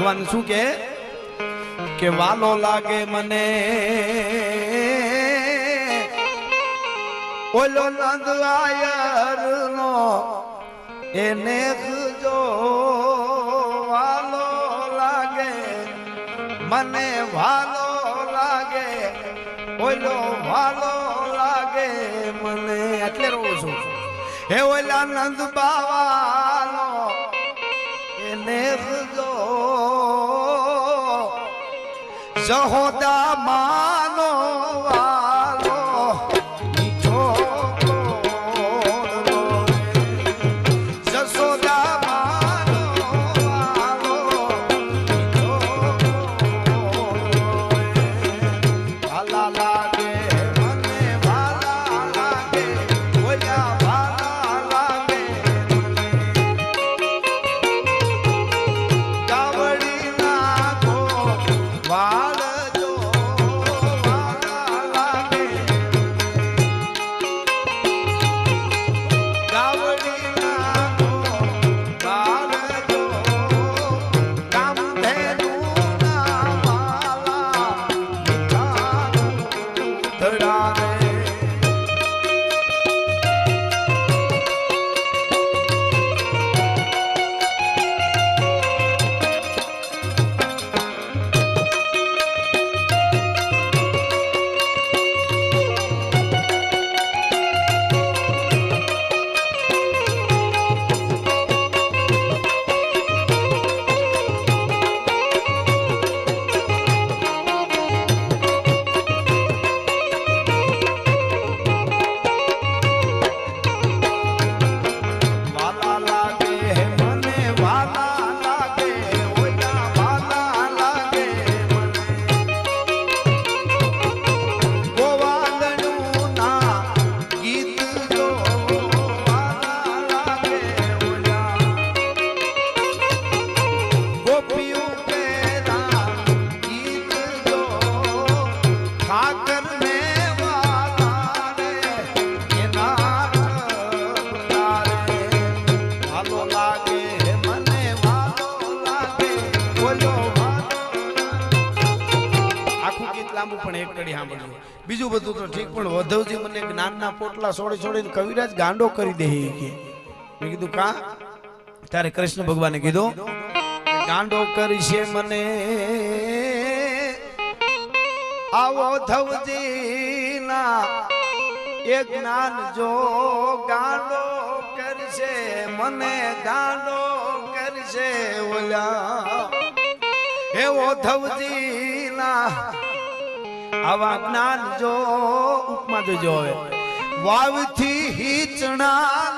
ભગવાન શું કે કે વાલો લાગે મને. ઓલો નંદ આયર નો એને જો વાલો લાગે મને, વાલો લાગે. ઓલો વાલો લાગે મને. એટલે રહું છું. હે ઓલા નંદ બાવાનો એને જો જહોદા માનો લાંબુ પણ એક કડી સાંભળ્યું બીજું બધું તો ઠીક, પણ વધવજી મને જ્ઞાનના પોટલા છોડી છોડીને કવિરાજ ગાંડો કરી દે મેં કીધું, કા? ત્યારે કૃષ્ણ ભગવાને કીધું, ગાંડો કરી છે મને. આવો ધવજીના એ જ્ઞાન જો ગાંડો કરશે મને, ગાંડો કરશે ઓલા. એવો ધવજીના આવા જ્ઞાન જો ઉપમા જોજો હવે વાવથી હિચણા